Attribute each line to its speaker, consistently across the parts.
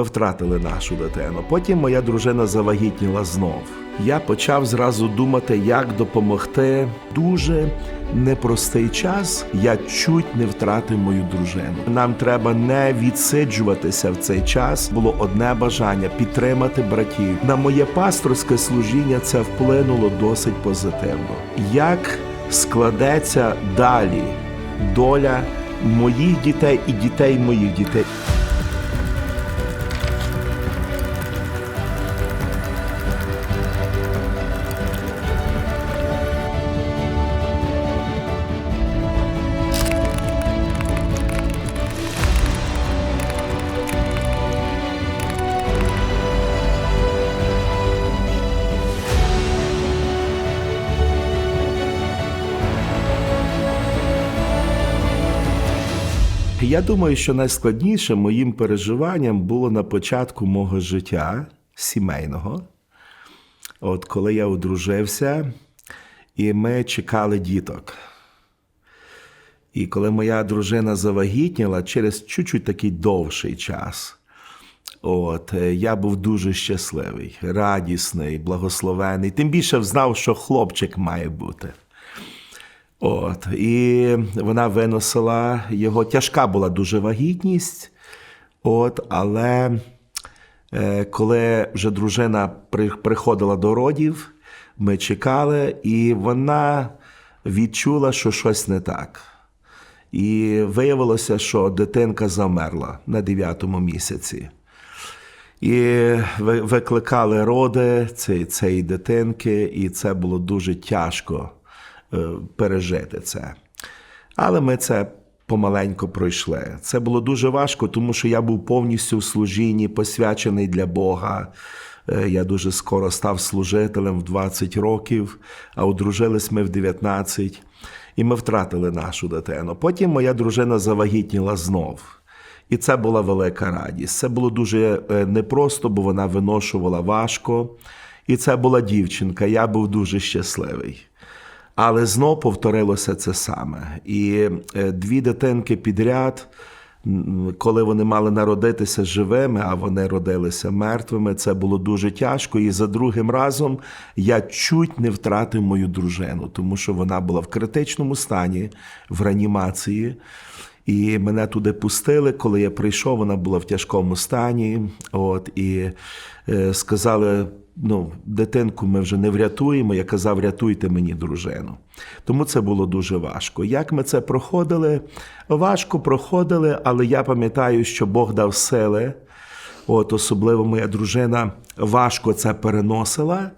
Speaker 1: ми втратили нашу дитину. Потім моя дружина завагітніла знов. Я почав зразу думати, як допомогти. Дуже непростий час. Я чуть не втратив мою дружину. Нам треба не відсиджуватися в цей час. Було одне бажання підтримати братів. На моє пасторське служіння це вплинуло досить позитивно. Як складеться далі доля моїх дітей і дітей моїх дітей? Я думаю, що найскладніше моїм переживанням було на початку мого життя сімейного. От коли я одружився, і ми чекали діток. І коли моя дружина завагітніла через чуть-чуть такий довший час, от, е, я був дуже щасливий, радісний, благословений. Тим більше знав, що хлопчик має бути. От, і вона виносила його. Тяжка була дуже вагітність. От, але е, коли вже дружина при, приходила до родів, ми чекали, і вона відчула, що щось не так. І виявилося, що дитинка замерла на дев'ятому місяці. І ви- викликали роди цієї, дитинки, і це було дуже тяжко пережити це. Але ми це помаленьку пройшли. Це було дуже важко, тому що я був повністю в служінні, посвячений для Бога. Е, Я дуже скоро став служителем в 20 років, а одружились ми в 19, і ми втратили нашу дитину. Потім моя дружина завагітніла знов. І це була велика радість. Це було дуже е, непросто, бо вона виношувала важко. І це була дівчинка. Я був дуже щасливий. Але знов повторилося це саме. І е, дві дитинки підряд, коли вони мали народитися живими, а вони родилися мертвими, це було дуже тяжко. І за другим разом я чуть не втратив мою дружину, тому що вона була в критичному стані в реанімації. І мене туди пустили. Коли я прийшов, вона була в тяжкому стані. От, і е, сказали: ну, дитинку ми вже не врятуємо. Я казав, рятуйте мені дружину. Тому це було дуже важко. Як ми це проходили? Важко проходили, але я пам'ятаю, що Бог дав сили. От, особливо моя дружина важко це переносила.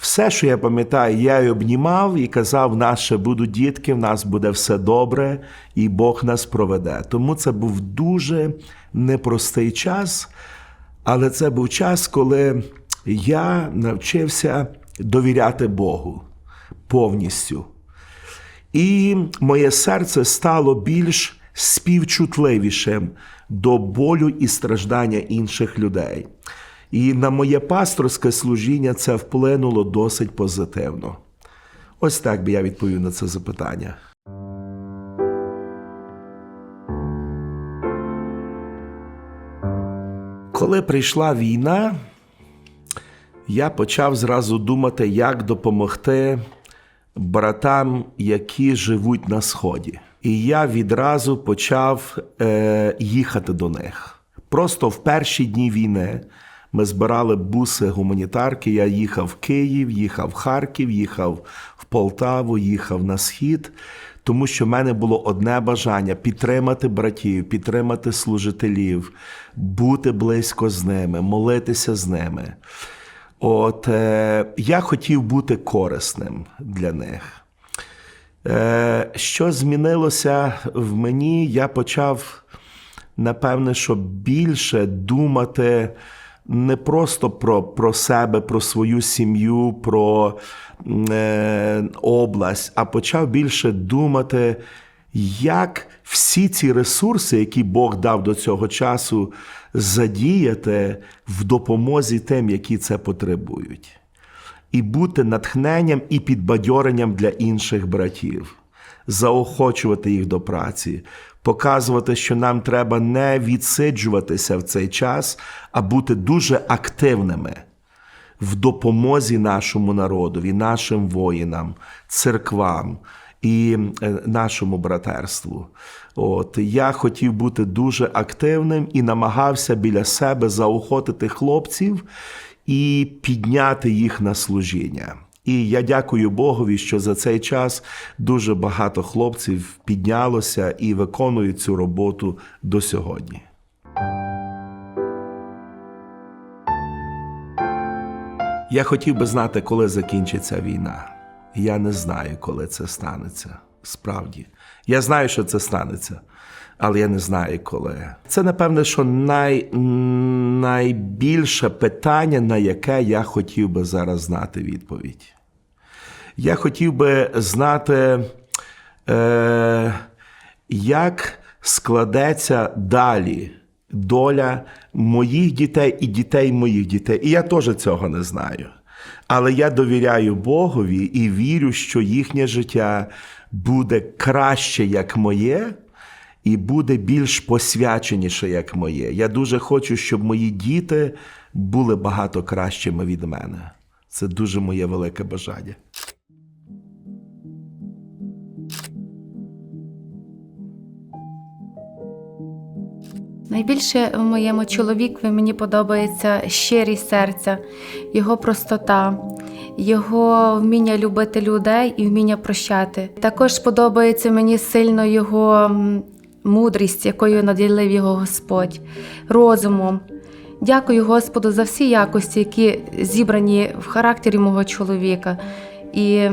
Speaker 1: Все, що я пам'ятаю, я її обнімав і казав, ще будуть дітки, в нас буде все добре, і Бог нас проведе. Тому це був дуже непростий час, але це був час, коли я навчився довіряти Богу повністю. І моє серце стало більш співчутливішим до болю і страждання інших людей. І на моє пасторське служіння це вплинуло досить позитивно. Ось так би я відповів на це запитання. Коли прийшла війна, я почав зразу думати, як допомогти братам, які живуть на сході. І я відразу почав е, їхати до них. Просто в перші дні війни ми збирали буси гуманітарки. Я їхав в Київ, їхав в Харків, їхав в Полтаву, їхав на схід. Тому що в мене було одне бажання підтримати братів, підтримати служителів, бути близько з ними, молитися з ними. От е, я хотів бути корисним для них. Е, що змінилося в мені? Я почав, напевне, що більше думати не просто про, про себе, про свою сім'ю, про е, область, а почав більше думати, як всі ці ресурси, які Бог дав до цього часу, задіяти в допомозі тим, які це потребують. І бути натхненням і підбадьоренням для інших братів, заохочувати їх до праці, показувати, що нам треба не відсиджуватися в цей час, а бути дуже активними в допомозі нашому народові, нашим воїнам, церквам і е, нашому братерству. От я хотів бути дуже активним і намагався біля себе заохотити хлопців і підняти їх на служіння. І я дякую Богові, що за цей час дуже багато хлопців піднялося і виконують цю роботу до сьогодні. Я хотів би знати, коли закінчиться війна. Я не знаю, коли це станеться. Справді. Я знаю, що це станеться, але я не знаю, коли. Це, напевне, що най, найбільше питання, на яке я хотів би зараз знати відповідь. Я хотів би знати, е, як складеться далі доля моїх дітей і дітей моїх дітей. І я теж цього не знаю. Але я довіряю Богові і вірю, що їхнє життя буде краще, як моє, і буде більш посвяченіше, як моє. Я дуже хочу, щоб мої діти були багато кращими від мене. Це дуже моє велике бажання.
Speaker 2: Найбільше в моєму чоловікові мені подобається щирість серця, його простота, його вміння любити людей і вміння прощати. Також подобається мені сильно його мудрість, якою наділив його Господь, розумом. Дякую Господу за всі якості, які зібрані в характері мого чоловіка. І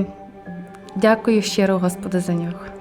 Speaker 2: дякую щиро Господу за нього.